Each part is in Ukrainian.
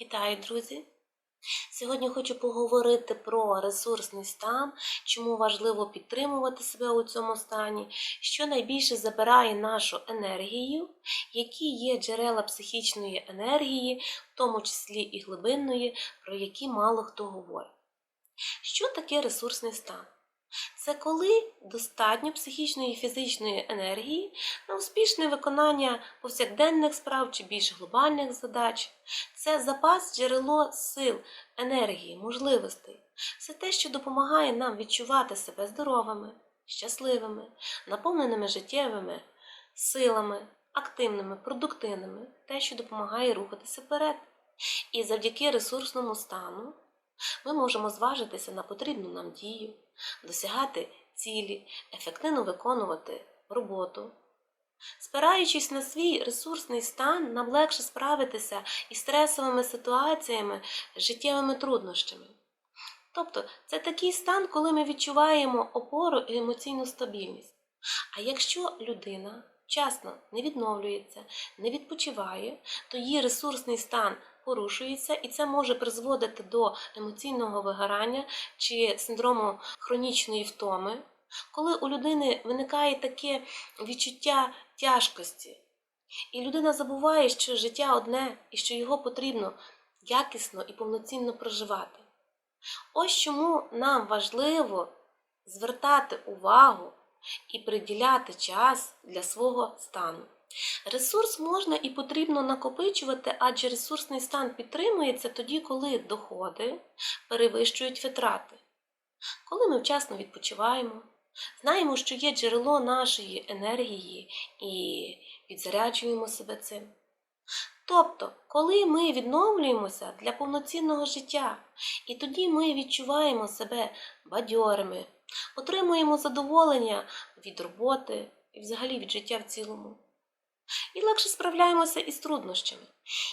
Вітаю, друзі! Сьогодні хочу поговорити про ресурсний стан, чому важливо підтримувати себе у цьому стані, що найбільше забирає нашу енергію, які є джерела психічної енергії, в тому числі і глибинної, про які мало хто говорить. Що таке ресурсний стан? Це коли достатньо психічної і фізичної енергії на успішне виконання повсякденних справ чи більш глобальних задач. Це запас, джерело сил, енергії, можливостей. Все те, що допомагає нам відчувати себе здоровими, щасливими, наповненими життєвими силами, активними, продуктивними, те, що допомагає рухатися вперед. І завдяки ресурсному стану ми можемо зважитися на потрібну нам дію, досягати цілі, ефективно виконувати роботу. Спираючись на свій ресурсний стан, нам легше справитися із стресовими ситуаціями, життєвими труднощами. Тобто це такий стан, коли ми відчуваємо опору і емоційну стабільність. А якщо людина вчасно не відновлюється, не відпочиває, то її ресурсний стан порушується, і це може призводити до емоційного вигорання чи синдрому хронічної втоми, коли у людини виникає таке відчуття тяжкості, і людина забуває, що життя одне і що його потрібно якісно і повноцінно проживати. Ось чому нам важливо звертати увагу і приділяти час для свого стану. Ресурс можна і потрібно накопичувати, адже ресурсний стан підтримується тоді, коли доходи перевищують витрати. Коли ми вчасно відпочиваємо, знаємо, що є джерело нашої енергії і підзаряджуємо себе цим. Тобто, коли ми відновлюємося для повноцінного життя, і тоді ми відчуваємо себе бадьорими, отримуємо задоволення від роботи і взагалі від життя в цілому. І легше справляємося із труднощами.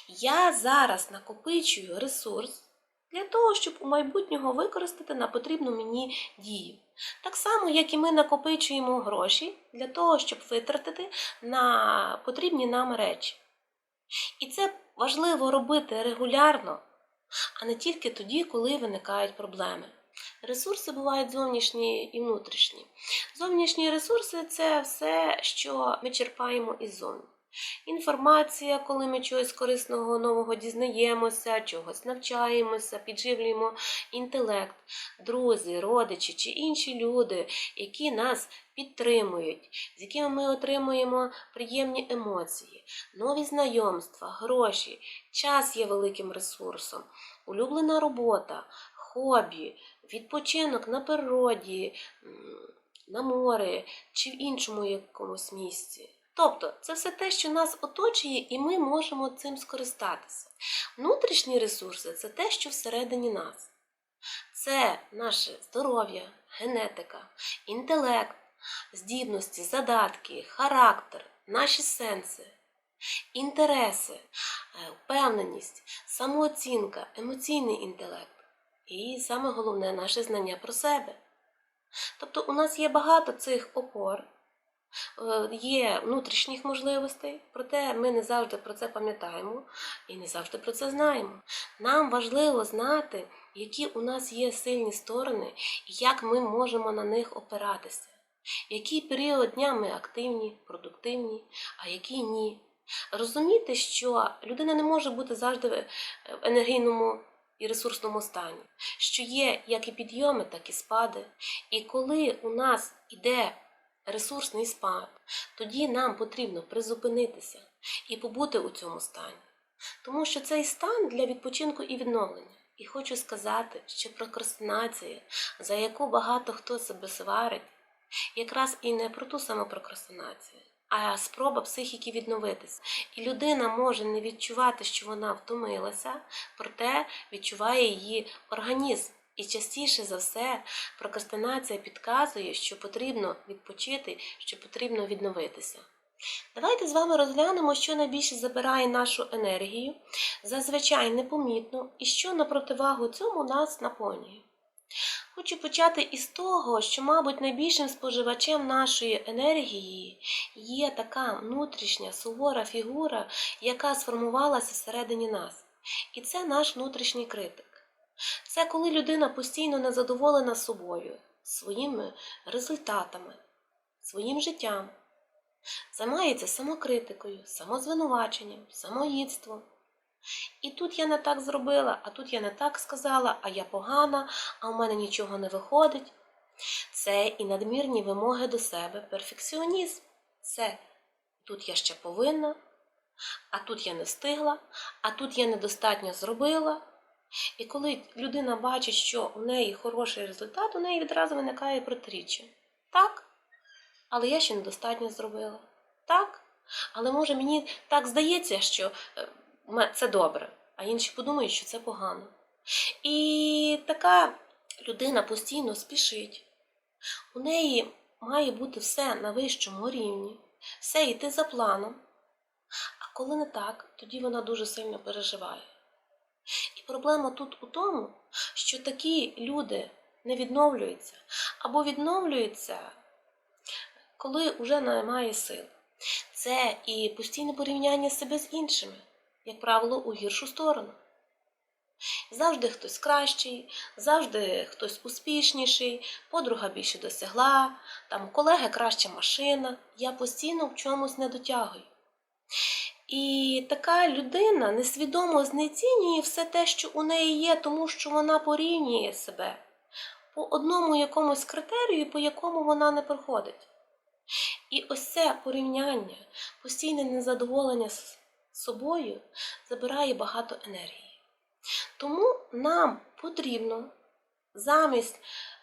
Я зараз накопичую ресурс для того, щоб у майбутнього використати на потрібну мені дію. Так само, як і ми накопичуємо гроші для того, щоб витратити на потрібні нам речі. І це важливо робити регулярно, а не тільки тоді, коли виникають проблеми. Ресурси бувають зовнішні і внутрішні. Зовнішні ресурси це все, що ми черпаємо іззовні. Інформація, коли ми чогось корисного нового дізнаємося, чогось навчаємося, підживлюємо інтелект, друзі, родичі чи інші люди, які нас підтримують, з якими ми отримуємо приємні емоції, нові знайомства, гроші, час є великим ресурсом, улюблена робота, хобі, відпочинок на природі, на морі чи в іншому якомусь місці. Тобто це все те, що нас оточує, і ми можемо цим скористатися. Внутрішні ресурси це те, що всередині нас. Це наше здоров'я, генетика, інтелект, здібності, задатки, характер, наші сенси, інтереси, е, впевненість, самооцінка, емоційний інтелект і саме головне наше знання про себе. Тобто у нас є багато цих опор. Е, Є внутрішніх можливостей, проте ми не завжди про це пам'ятаємо і не завжди про це знаємо. Нам важливо знати, які у нас є сильні сторони і як ми можемо на них опиратися. В який період дня ми активні, продуктивні, а який ні. Розуміти, що людина не може бути завжди в енергійному і ресурсному стані, що є як і підйоми, так і спади. І коли у нас іде ресурсний спад, тоді нам потрібно призупинитися і побути у цьому стані. Тому що цей стан для відпочинку і відновлення. І хочу сказати, що прокрастинація, за яку багато хто себе сварить, якраз і не про ту саму прокрастинацію, а спроба психіки відновитися. І людина може не відчувати, що вона втомилася, проте відчуває її організм. І частіше за все прокрастинація підказує, що потрібно відпочити, що потрібно відновитися. Давайте з вами розглянемо, що найбільше забирає нашу енергію, зазвичай непомітно, і що на противагу цьому нас наповнює. Хочу почати із того, що, мабуть, найбільшим споживачем нашої енергії є така внутрішня сувора фігура, яка сформувалася всередині нас. І це наш внутрішній критик. Це коли людина постійно незадоволена собою, своїми результатами, своїм життям, займається самокритикою, самозвинуваченням, самоїдством. І тут я не так зробила, а тут я не так сказала, а я погана, а в мене нічого не виходить. Це і надмірні вимоги до себе, перфекціонізм. Це тут я ще повинна, а тут я не встигла, а тут я недостатньо зробила. І коли людина бачить, що у неї хороший результат, у неї відразу виникає протиріччя. Так, але я ще недостатньо зробила. Так, але може мені так здається, що е, це добре, а інші подумають, що це погано. І така людина постійно спішить. У неї має бути все на вищому рівні, все йти за планом. А коли не так, тоді вона дуже сильно переживає. І проблема тут у тому, що такі люди не відновлюються або відновлюються, коли вже немає сил. Це і постійне порівняння себе з іншими, як правило, у гіршу сторону. Завжди хтось кращий, завжди хтось успішніший, подруга більше досягла, там у краща машина. Я постійно в чомусь не дотягую. І така людина несвідомо знецінює все те, що у неї є, тому що вона порівнює себе по одному якомусь критерію, по якому вона не проходить. І ось це порівняння, постійне незадоволення собою забирає багато енергії. Тому нам потрібно замість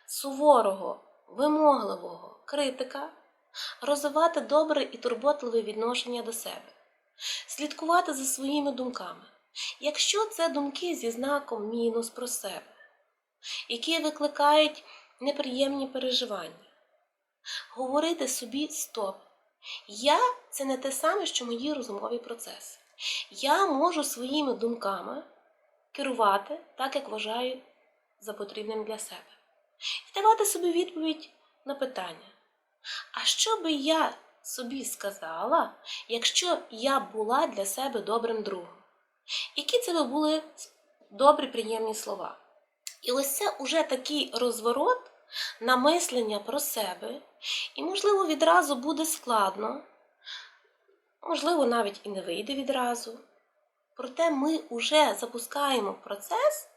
суворого, вимогливого критика розвивати добре і турботливе відношення до себе, слідкувати за своїми думками. Якщо це думки зі знаком мінус про себе, які викликають неприємні переживання, говорити собі стоп. Я це не те саме, що мої розумові процеси. Я можу своїми думками керувати так, як вважаю за потрібним для себе. І давати собі відповідь на питання: а що би я собі сказала, якщо я була для себе добрим другом? Які це би були добрі, приємні слова? І ось це уже такий розворот на мислення про себе, і, можливо, відразу буде складно, можливо, навіть і не вийде відразу. Проте ми вже запускаємо процес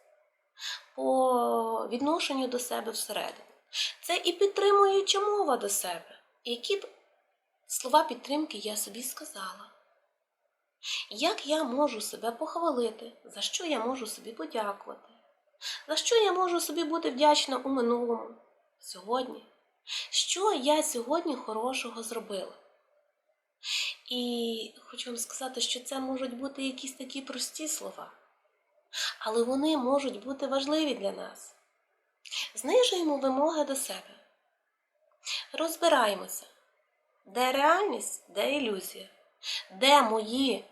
по відношенню до себе всередині. Це і підтримуюча мова до себе. Які б слова підтримки я собі сказала. Як я можу себе похвалити, за що я можу собі подякувати, за що я можу собі бути вдячна у минулому, сьогодні, що я сьогодні хорошого зробила. І хочу вам сказати, що це можуть бути якісь такі прості слова, але вони можуть бути важливі для нас. Знижуємо вимоги до себе. Розбираємося, де реальність, де ілюзія, де мої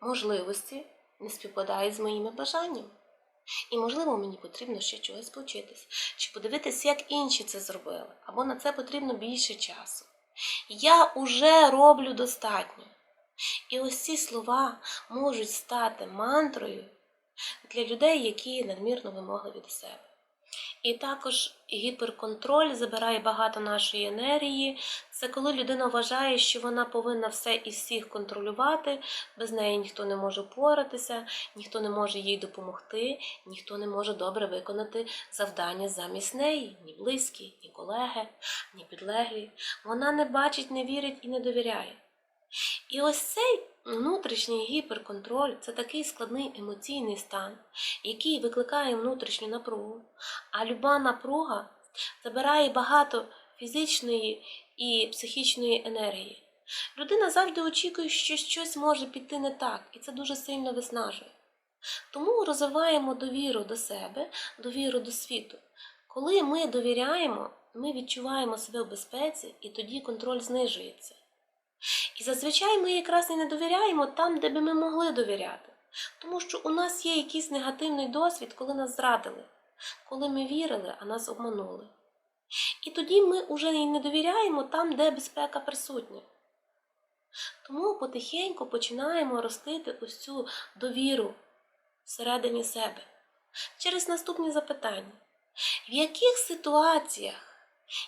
можливості не співпадають з моїми бажаннями. І, можливо, мені потрібно ще чогось повчитись, чи подивитись, як інші це зробили, або на це потрібно більше часу. Я уже роблю достатньо. І ось ці слова можуть стати мантрою для людей, які надмірно вимогливі до себе. І також гіперконтроль забирає багато нашої енергії. Це коли людина вважає, що вона повинна все і всіх контролювати, без неї ніхто не може впоратися, ніхто не може їй допомогти, ніхто не може добре виконати завдання замість неї, ні близькі, ні колеги, ні підлеглі. Вона не бачить, не вірить і не довіряє. І ось цей внутрішній гіперконтроль це такий складний емоційний стан, який викликає внутрішню напругу. А люба напруга забирає багато фізичної і психічної енергії. Людина завжди очікує, що щось може піти не так, і це дуже сильно виснажує. Тому розвиваємо довіру до себе, довіру до світу. Коли ми довіряємо, ми відчуваємо себе в безпеці, і тоді контроль знижується. І зазвичай ми якраз і не довіряємо там, де би ми могли довіряти. Тому що у нас є якийсь негативний досвід, коли нас зрадили, коли ми вірили, а нас обманули. І тоді ми вже і не довіряємо там, де безпека присутня. Тому потихеньку починаємо ростити ось цю довіру всередині себе через наступні запитання. В яких ситуаціях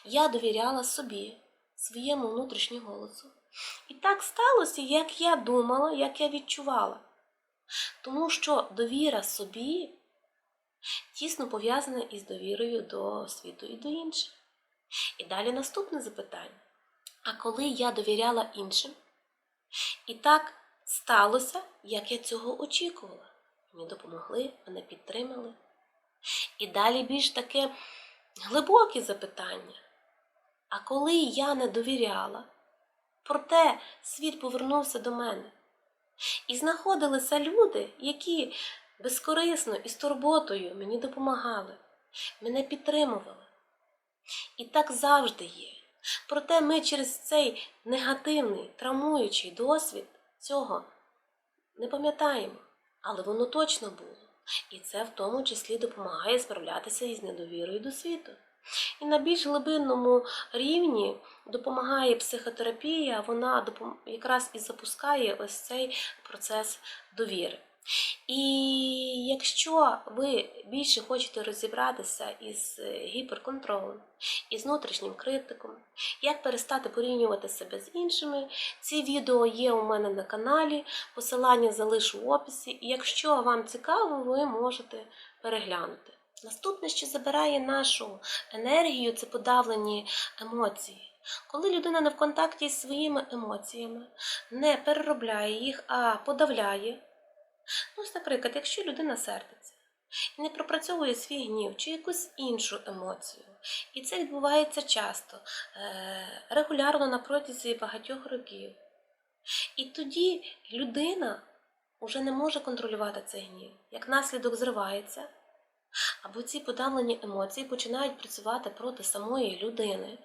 я довіряла собі, своєму внутрішньому голосу? І так сталося, як я думала, як я відчувала. Тому що довіра собі тісно пов'язана із довірою до світу і до інших. І далі наступне запитання. А коли я довіряла іншим, і так сталося, як я цього очікувала. Мені допомогли, мене підтримали. І далі більш таке глибокі запитання. А коли я не довіряла, проте світ повернувся до мене. І знаходилися люди, які безкорисно і з турботою мені допомагали, мене підтримували. І так завжди є. Проте ми через цей негативний, травмуючий досвід цього не пам'ятаємо, але воно точно було. І це в тому числі допомагає справлятися із недовірою до світу. І на більш глибинному рівні допомагає психотерапія, вона якраз і запускає ось цей процес довіри. І якщо ви більше хочете розібратися із гіперконтролем, із внутрішнім критиком, як перестати порівнювати себе з іншими, ці відео є у мене на каналі, посилання залишу в описі, і якщо вам цікаво, ви можете переглянути. Наступне, що забирає нашу енергію, це подавлені емоції. Коли людина не в контакті з своїми емоціями, не переробляє їх, а подавляє. Ну, ось, наприклад, якщо людина сердиться і не пропрацьовує свій гнів чи якусь іншу емоцію, і це відбувається часто, е, регулярно на протязі багатьох років. І тоді людина вже не може контролювати цей гнів, як наслідок зривається, або ці подавлені емоції починають працювати проти самої людини.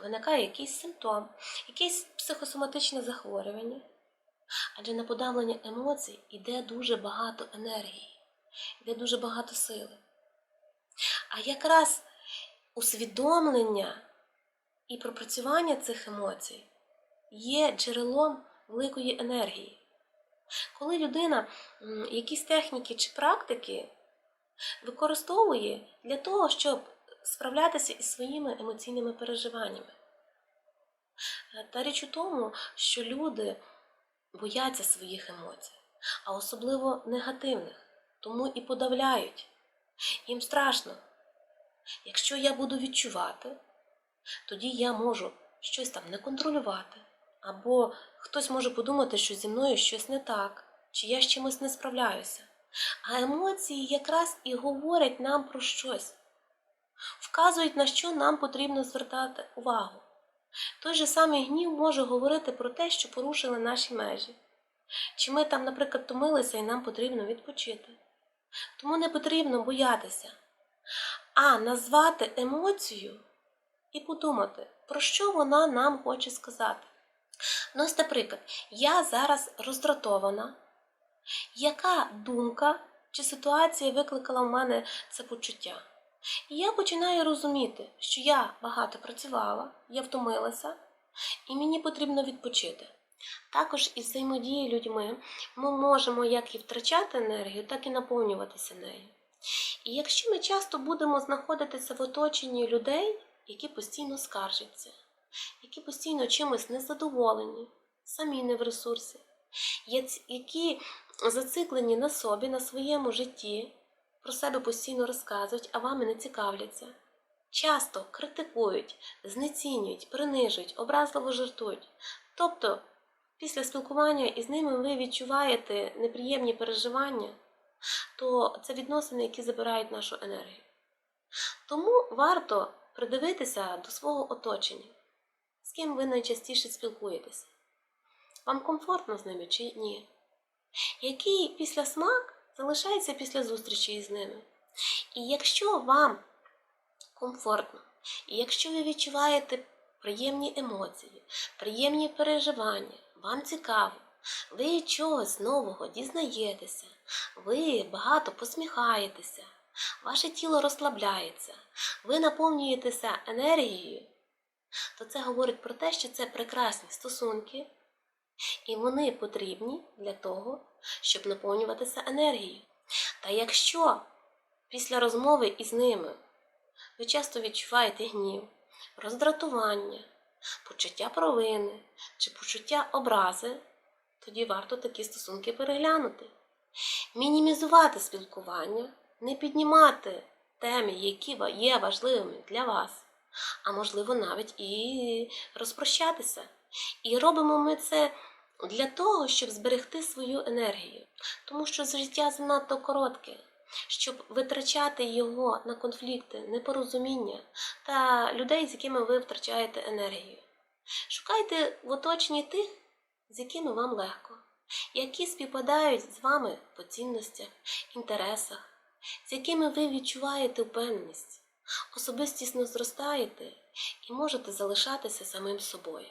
Виникає якийсь симптом, якесь психосоматичне захворювання. Адже на подавлення емоцій йде дуже багато енергії, йде дуже багато сили. А якраз усвідомлення і пропрацювання цих емоцій є джерелом великої енергії. Коли людина якісь техніки чи практики використовує для того, щоб справлятися із своїми емоційними переживаннями. Е, Та річ у тому, що люди бояться своїх емоцій, а особливо негативних, тому і подавляють. Їм страшно. Якщо я буду відчувати, тоді я можу щось там не контролювати. Або хтось може подумати, що зі мною щось не так, чи я з чимось не справляюся. А емоції якраз і говорять нам про щось, вказують, на що нам потрібно звертати увагу. Той же самий гнів може говорити про те, що порушили наші межі. Чи ми там, наприклад, томилися і нам потрібно відпочити. Тому не потрібно боятися, а назвати емоцію і подумати, про що вона нам хоче сказати. Ну, ось, наприклад, я зараз роздратована. Яка думка чи ситуація викликала в мене це почуття? І я починаю розуміти, що я багато працювала, я втомилася, і мені потрібно відпочити. Також із взаємодією людьми ми можемо як і втрачати енергію, так і наповнюватися нею. І якщо ми часто будемо знаходитися в оточенні людей, які постійно скаржаться, які постійно чимось незадоволені, самі не в ресурсі, які зациклені на собі, на своєму житті, про себе постійно розказують, а вами не цікавляться. Часто критикують, знецінюють, принижують, образливо жартують. Тобто, після спілкування із ними ви відчуваєте неприємні переживання, то це відносини, які забирають нашу енергію. Тому варто придивитися до свого оточення, з ким ви найчастіше спілкуєтеся. Вам комфортно з ними чи ні? Який після смак залишається після зустрічі із ними? І якщо вам комфортно, і якщо ви відчуваєте приємні емоції, приємні переживання, вам цікаво, ви чогось нового дізнаєтеся, ви багато посміхаєтеся, ваше тіло розслабляється, ви наповнюєтеся енергією, то це говорить про те, що це прекрасні стосунки, і вони потрібні для того, щоб наповнюватися енергією. Та якщо після розмови із ними ви часто відчуваєте гнів, роздратування, почуття провини чи почуття образи, тоді варто такі стосунки переглянути. Мінімізувати спілкування, не піднімати теми, які є важливими для вас, а можливо навіть і розпрощатися. І робимо ми це для того, щоб зберегти свою енергію, тому що життя занадто коротке, щоб витрачати його на конфлікти, непорозуміння та людей, з якими ви втрачаєте енергію. Шукайте в оточенні тих, з якими вам легко, які співпадають з вами по цінностях, інтересах, з якими ви відчуваєте впевненість, особистісно зростаєте і можете залишатися самим собою.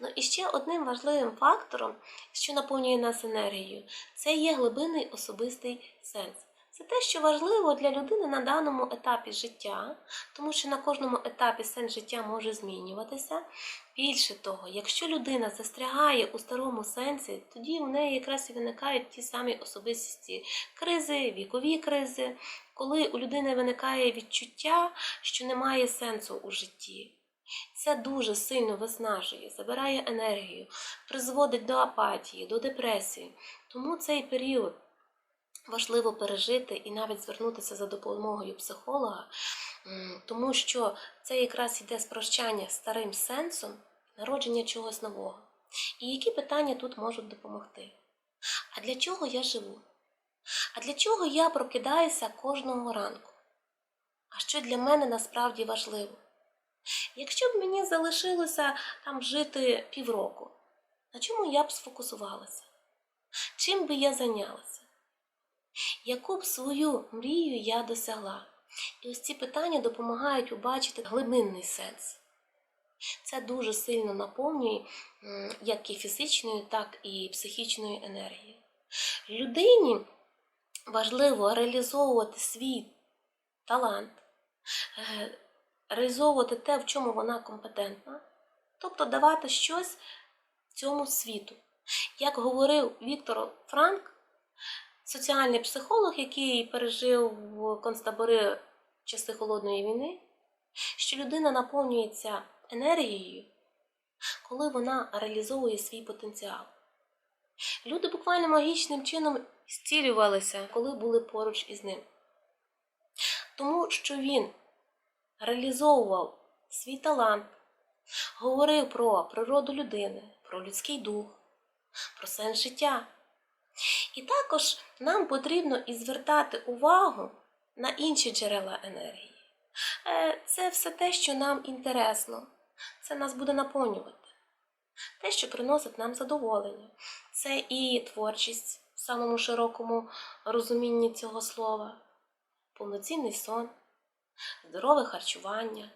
Ну і ще одним важливим фактором, що наповнює нас енергією, це є глибинний особистий сенс. Це те, що важливо для людини на даному етапі життя, тому що на кожному етапі сенс життя може змінюватися. Більше того, якщо людина застрягає у старому сенсі, тоді у неї якраз і виникають ті самі особистісті кризи, вікові кризи, коли у людини виникає відчуття, що немає сенсу у житті. Це дуже сильно виснажує, забирає енергію, призводить до апатії, до депресії. Тому цей період важливо пережити і навіть звернутися за допомогою психолога, тому що це якраз йде спрощання старим сенсом, народження чогось нового. І які питання тут можуть допомогти? А для чого я живу? А для чого я прокидаюся кожного ранку? А що для мене насправді важливо? Якщо б мені залишилося там жити півроку, на чому я б сфокусувалася? Чим би я зайнялася? Яку б свою мрію я досягла? І ось ці питання допомагають побачити глибинний сенс. Це дуже сильно наповнює як і фізичною, так і психічною енергією. Людині важливо реалізовувати свій талант, е, реалізовувати те, в чому вона компетентна, тобто давати щось цьому світу. Як говорив Віктор Франк, соціальний психолог, який пережив в концтабори часи холодної війни, що людина наповнюється енергією, коли вона реалізовує свій потенціал. Люди буквально магічним чином зцілювалися, коли були поруч із ним. Тому що він реалізовував свій талант, говорив про природу людини, про людський дух, про сенс життя. І також нам потрібно і звертати увагу на інші джерела енергії. Е, Це все те, що нам інтересно, це нас буде наповнювати. Те, що приносить нам задоволення. Це і творчість в самому широкому розумінні цього слова, повноцінний сон, здорове харчування,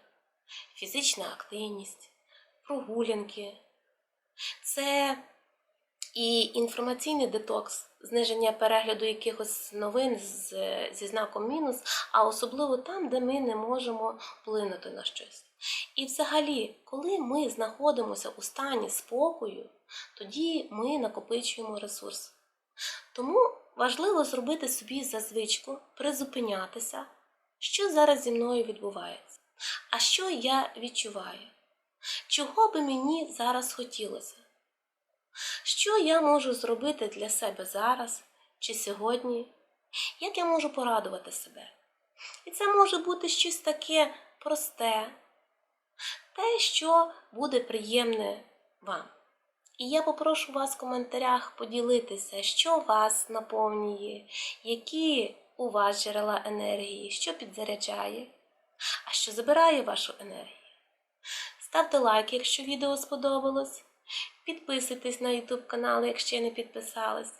фізична активність, прогулянки. Це і інформаційний детокс, зниження перегляду якихось новин з, зі знаком мінус, а особливо там, де ми не можемо вплинути на щось. І взагалі, коли ми знаходимося у стані спокою, тоді ми накопичуємо ресурс. Тому важливо зробити собі зазвичку, призупинятися, що зараз зі мною відбувається, а що я відчуваю, чого би мені зараз хотілося. Що я можу зробити для себе зараз чи сьогодні? Як я можу порадувати себе? І це може бути щось таке просте, те, що буде приємне вам. І я попрошу вас в коментарях поділитися, що вас наповнює, які у вас джерела енергії, що підзаряджає, а що забирає вашу енергію. Ставте лайк, якщо відео сподобалось. Підписуйтесь на YouTube канал, якщо не підписались.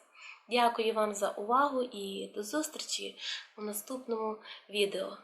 Дякую вам за увагу і до зустрічі у наступному відео.